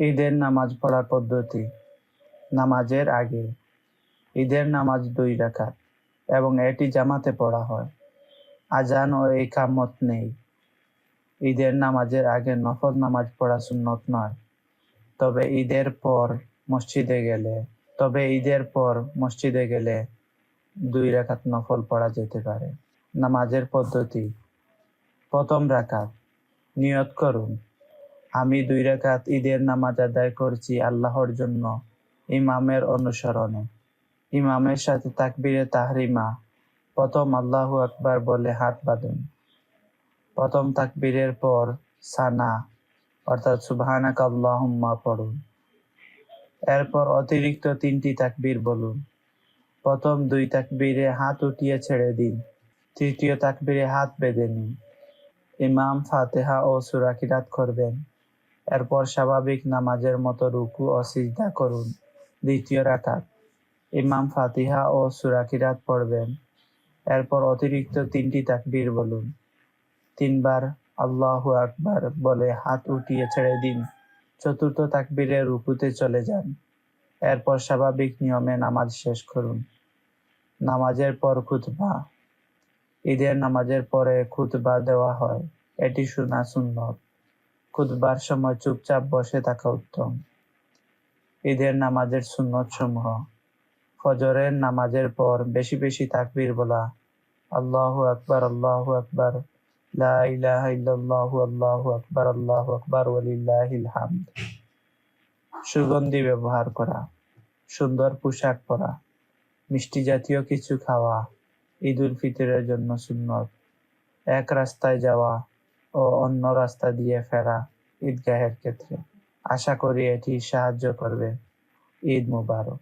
ঈদের নামাজ পড়ার পদ্ধতি। নামাজের আগে ঈদের নামাজ দুই রাকাত এবং এটি জামাতে পড়া হয়। আজান ও ইকামত নেই। ঈদের নামাজের আগে নফল নামাজ পড়া সুন্নত নয়। তবে ঈদের পর মসজিদে গেলে, তবে ঈদের পর মসজিদে গেলে দুই রাকাত নফল পড়া যেতে পারে। নামাজের পদ্ধতি, প্রথম রাকাত নিয়ত করুন। আমি দুই রাকাত ঈদের নামাজ আদায় করছি আল্লাহর জন্য, ইমামের অনুসরণে। ইমামের সাথে তাকবীরে তাহরিমা। প্রথম আল্লাহু আকবার বলে হাত বাঁধুন। প্রথম তাকবীরের পর সানা, অর্থাৎ সুবহানাক আল্লাহুম্মা পড়ুন। এরপর অতিরিক্ত তিনটি তাকবীর বলুন। প্রথম দুই তাকবীরে হাত উঠিয়ে ছেড়ে দিন, তৃতীয় তাকবীরে হাত বেঁধে নিন। ইমাম ফাতেহা ও সূরা কিরাত করবেন। এরপর স্বাভাবিক নামাজের মতো রুকু ও সিজদা করুন। দ্বিতীয় রাকাত। ইমাম ফাতিহা ও সুরাকিরাত পড়বেন। এরপর অতিরিক্ত তিনটি তাকবীর বলুন। তিনবার আল্লাহ আকবার বলে হাত উঠিয়ে ছেড়ে দিন। চতুর্থ তাকবীরে রুকুতে চলে যান। এরপর স্বাভাবিক নিয়মে নামাজ শেষ করুন। নামাজের পর খুতবা। ঈদের নামাজের পরে খুতবা দেওয়া হয়। এটি শোনা সুন্নত খুতবার সময় চুপচাপ বসে থাকা উত্তম। ঈদের নামাজের সুন্নত সমূহ ফজরের নামাজের পর বেশি বেশি তাকবির বলা, আল্লাহ আকবার আল্লাহ আকবার, লা ইলাহা ইল্লাল্লাহু, আল্লাহু আকবার আল্লাহু আকবার, ওয়ালিল্লাহিল হামদ। সুগন্ধি ব্যবহার করা, সুন্দর পোশাক পরা, মিষ্টি জাতীয় কিছু খাওয়া ঈদ উল ফিতরের জন্য সুন্নত। এক রাস্তায় যাওয়া ও অন্য রাস্তা দিয়ে ফেরা ঈদগাহের ক্ষেত্রে। আশা করি এটি সাহায্য করবে। ঈদ মুবারক।